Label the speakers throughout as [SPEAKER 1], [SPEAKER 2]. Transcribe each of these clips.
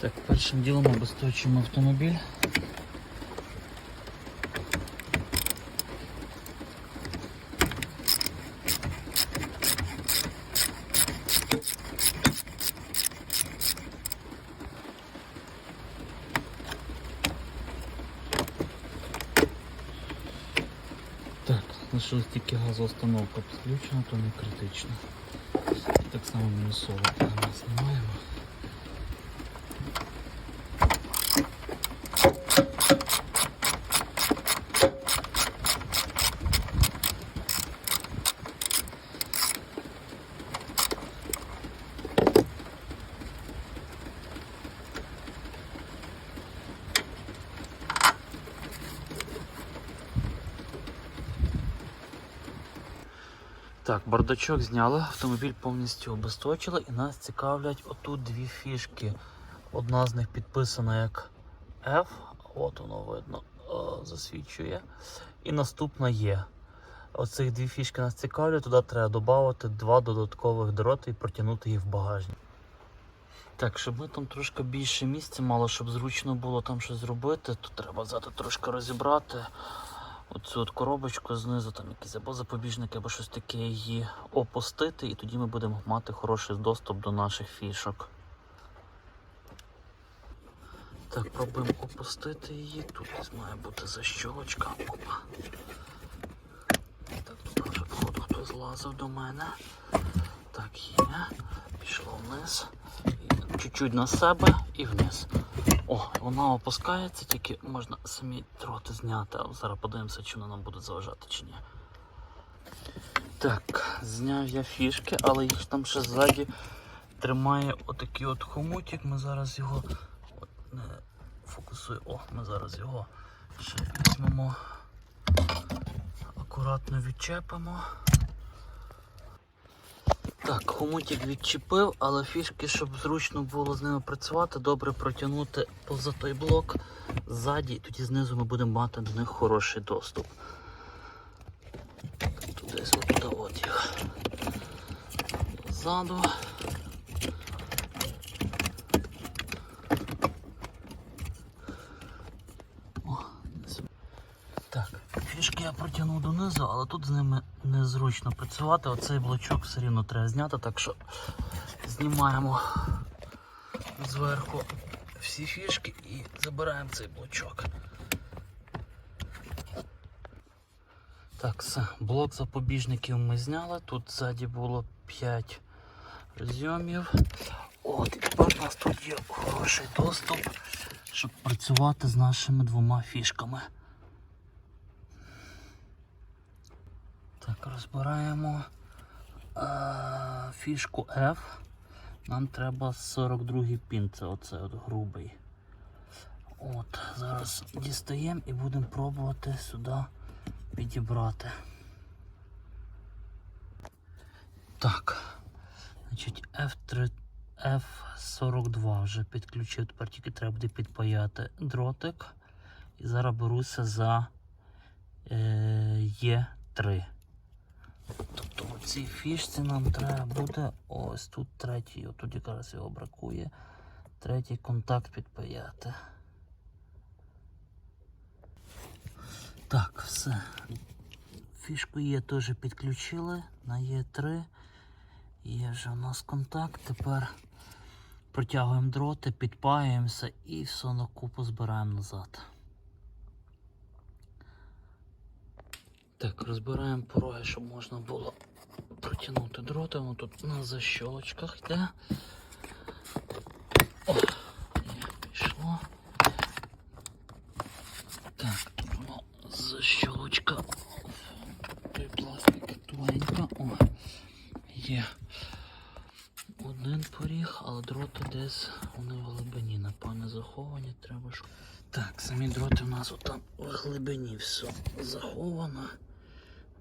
[SPEAKER 1] Так, першим ділом обесточуємо автомобіль. Так, лишилась тільки газоустановка підключена, то не критично. Так само мінусово ми знімаємо. Бардачок зняли, автомобіль повністю обесточили і нас цікавлять отут дві фішки. Одна з них підписана як F, от воно видно, е, засвідчує. І наступна є. Оцих дві фішки нас цікавлять, туди треба додати два додаткових дроти і протягнути їх в багажник. Так, щоб ми там трошки більше місця мало, щоб зручно було там щось зробити, то треба взяти трошки розібрати оцю от коробочку знизу, там якісь або запобіжники, або щось таке її опустити, і тоді ми будемо мати хороший доступ до наших фішок. Так, пробуємо опустити її. Тут десь має бути защолочка. Опа. Так, тут вже походу хто злазив до мене. Так, є. Пішло вниз. Чуть-чуть на себе і вниз. О, вона опускається, тільки можна самі дроти зняти. А Зараз подивимося, чи вона нам буде заважати чи ні. Так, зняв я фішки, але їх там ще ззаді тримає отакий от хомутик. Ми зараз його от, не фокусую. О, ми зараз його ще візьмемо. Акуратно відчепимо. Так, хомутик відчепив, але фішки, щоб зручно було з ними працювати, добре протягнути поза той блок ззаді, і тоді знизу ми будемо мати до них хороший доступ. Тут десь от, от їх. Ззаду. Так, фішки я протягнув донизу, але тут з ними незручно працювати. Оцей блочок все рівно треба зняти, так що знімаємо зверху всі фішки і забираємо цей блочок. Так, все, блок запобіжників ми зняли. Тут ззаді було 5 розйомів. От, і тепер у нас тут є хороший доступ, щоб працювати з нашими двома фішками. Так, розбираємо е, фішку F. Нам треба 42-й пін, це оце от грубий. От, зараз дістаємо і будемо пробувати сюди підібрати. Так. Значить, F3, F42 вже підключив, тепер тільки треба буде підпаяти дротик. І зараз беруся за е, Е3. Тобто в цій фішці нам треба буде ось тут третій, отут якраз його бракує. Третій контакт підпаяти. Так, все. Фішку Є теж підключили на Є3. Є вже у нас контакт. Тепер протягуємо дроти, підпаюємося і все на купу збираємо назад. Так, розбираємо пороги, щоб можна було протягнути дроти. Воно тут на защолочках йде. О, пішло. Так, тут воно защолочка. Той пластик тугенька. О, є. Один поріг, але дроти десь вони в глибині, напевне, заховані, треба ж. Так, самі дроти в нас отам в глибині все заховано.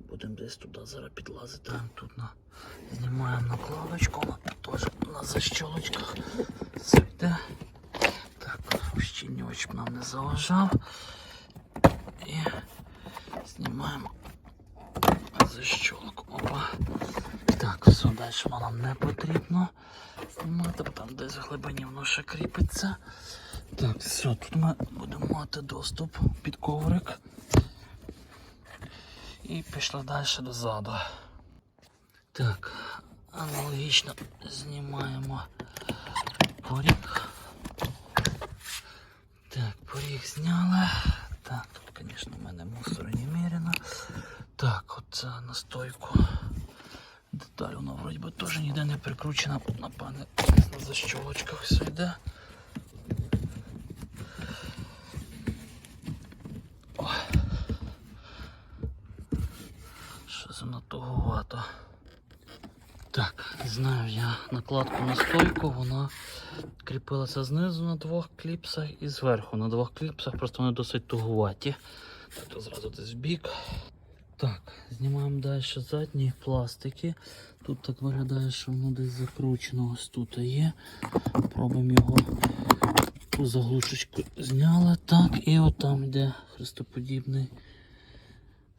[SPEAKER 1] Будемо десь туди зараз підлазити. Тут на... знімаємо накладочку, теж на защолочках зайде. Так, б нам не заважав. І знімаємо защолку. Опа. Так, все, далі нам не потрібно знімати. бо там десь в глибині воно ще кріпиться. Так, все, тут ми будемо мати доступ під коврик. І пішли далі дозаду. Так, аналогічно знімаємо поріг. Так, поріг зняли. Так, тут, звісно, в мене мусору немерено. Так, оце на стойку. Деталь вона вроді би теж ніде не прикручена, напевне, на защолочках все йде. О. Що за туговато. Так, не знаю, накладку на стойку, вона кріпилася знизу на двох кліпсах і зверху на двох кліпсах, просто вони досить тугуваті. Так, зразу десь в бік. Так, знімаємо далі задні пластики. Тут так виглядає, що воно десь закручено ось тут є. Пробуємо його ту заглушечку зняли. Так, і от там йде хрестоподібний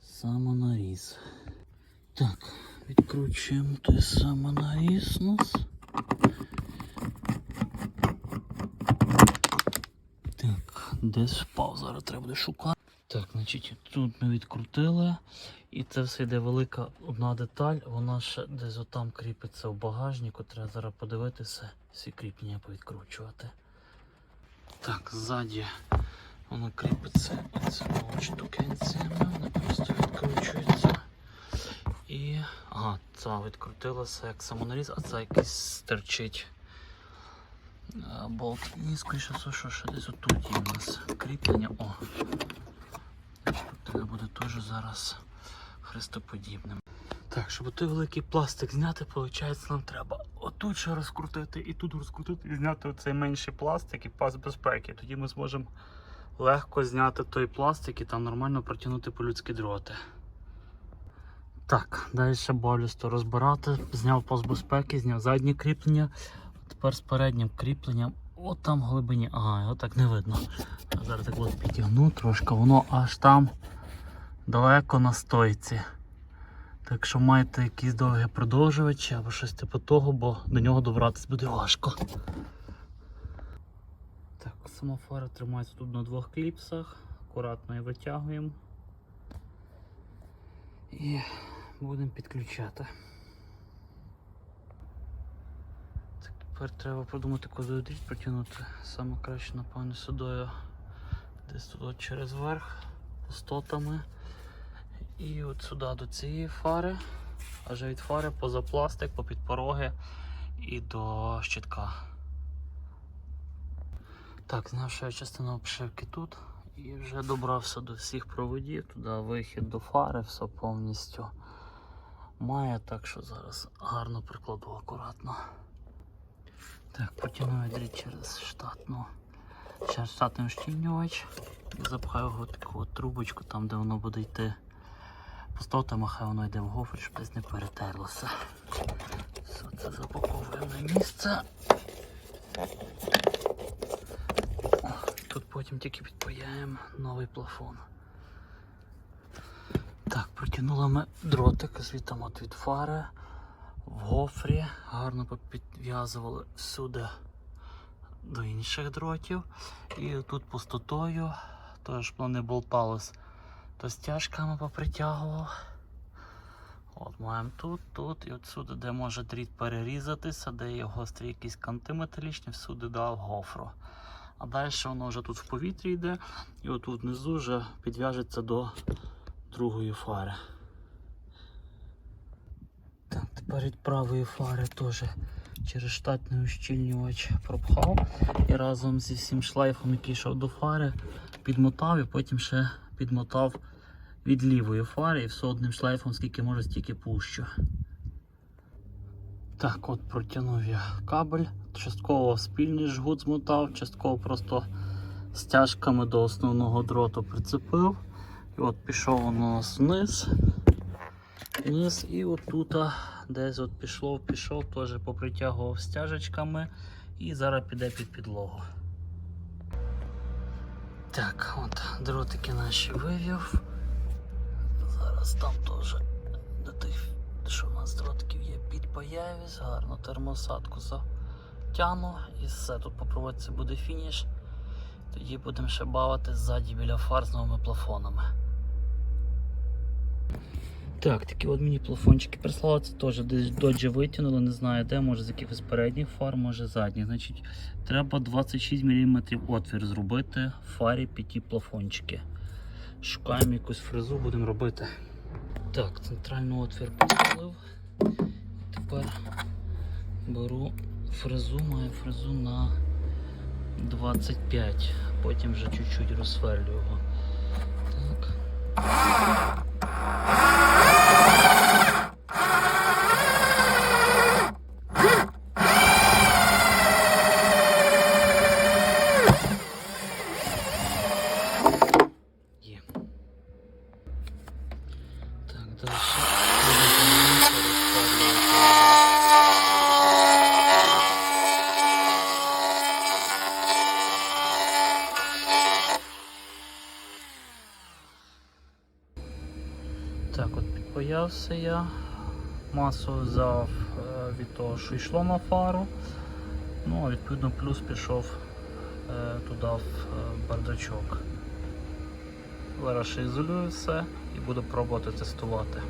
[SPEAKER 1] самонаріз. Так, відкручуємо той самонаріз у нас. Так, десь впав, зараз треба буде шукати. Так, значить, тут ми відкрутили, і це все йде велика одна деталь, вона ще десь отам кріпиться в багажнику, треба зараз подивитися, всі кріплення повідкручувати. Так, ззаді воно кріпиться цими штукенцями, вона просто відкручується. І. Ага, ця відкрутилася як самонаріз, а це якийсь стерчить. е, Болт. І скоріше все, що ще десь отут є у нас кріплення. О, треба буде теж зараз хрестоподібним. Так, щоб той великий пластик зняти, виходить, нам треба отут ще розкрутити і тут розкрутити і зняти оцей менший пластик і пас безпеки. Тоді ми зможемо легко зняти той пластик і там нормально протягнути по-людськи дроти. Так, далі ще болісто розбирати. Зняв пас безпеки, зняв заднє кріплення. Тепер з переднім кріпленням. От там в глибині. Ага, його так не видно. Зараз так от підтягну трошки, воно аж там далеко на стойці. Так що маєте якісь довгі продовжувачі або щось типу того, бо до нього добратись буде важко. Так, сама фара тримається тут на двох кліпсах. Акуратно її витягуємо. І будемо підключати. Так, тепер треба подумати, куди дріт протягнути. Саме краще, напевно, сюди десь тут через верх, пустотами. І от сюди до цієї фари, а від фари поза пластик, попід пороги і до щитка. Так, знав, що я частина обшивки тут і вже добрався до всіх проводів, туди вихід до фари, все повністю має, так що зараз гарно прикладу акуратно. Так, потягну дріт через штатну, через штатний ущільнювач і запхаю його таку трубочку, там де воно буде йти пустотами, хай воно йде в гофр, щоб десь не перетерлося. Все це запаковуємо на місце. Тут потім тільки підпаяємо новий плафон. Так, протягнули ми дротик звітом от від фари в гофрі, гарно підв'язували всюди до інших дротів. І тут пустотою, теж не болталось, то стяжками попритягував. От маємо тут, тут і отсюди, де може дріт перерізатися, де є гострі якісь канти металічні, всюди дав гофру. А далі воно вже тут в повітрі йде, і отут внизу вже підв'яжеться до другої фари. Так, тепер від правої фари теж через штатний ущільнювач пропхав і разом зі всім шлейфом, який йшов до фари, підмотав і потім ще підмотав від лівої фари і все одним шлейфом, скільки може, стільки пущу. Так, от протягнув я кабель, частково спільний жгут змотав, частково просто стяжками до основного дроту прицепив. І от пішов воно у нас вниз. Вниз і отут десь от пішло, пішов, теж попритягував стяжечками і зараз піде під підлогу. Так, от дротики наші вивів. Зараз там теж до тих, що у нас дротиків є, підпаявість, гарно термосадку підтягну і все. Тут по проводці буде фініш. Тоді будемо ще бавити ззаді біля фар з новими плафонами. Так, такі от мені плафончики прислали, це теж десь доджі витягнули, не знаю де, може з якихось передніх фар, може задніх. Значить, треба 26 мм отвір зробити в фарі під ті плафончики. Шукаємо якусь фрезу, будемо робити. Так, центральний отвір поставив. Тепер беру фрезу, маю фрезу на 25, потім вже чуть-чуть розсверлю його. Так. Є. Так, далі. Так, от підпаявся я. Масу взяв е, від того, що йшло на фару. Ну, а відповідно, плюс пішов е, туди в е, бардачок. Зараз ще ізолюю все і буду пробувати тестувати.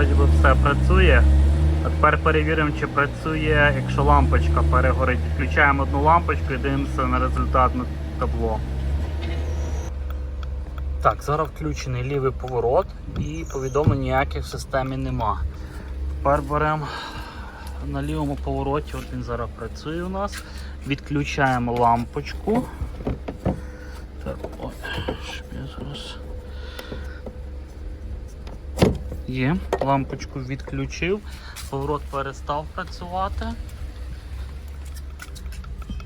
[SPEAKER 1] Вроді би все працює. А Тепер перевіримо, чи працює, якщо лампочка перегорить. Включаємо одну лампочку і дивимося на результатне табло. Так, зараз включений лівий поворот і повідомлень ніяких в системі нема. Тепер беремо на лівому повороті, от він зараз працює у нас. Відключаємо лампочку. Так, ой, щоб я зараз. Є, лампочку відключив, поворот перестав працювати.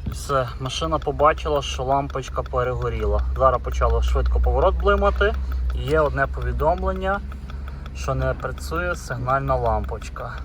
[SPEAKER 1] Все, машина побачила, що лампочка перегоріла. Зараз почало швидко поворот блимати. Є одне повідомлення, що не працює сигнальна лампочка.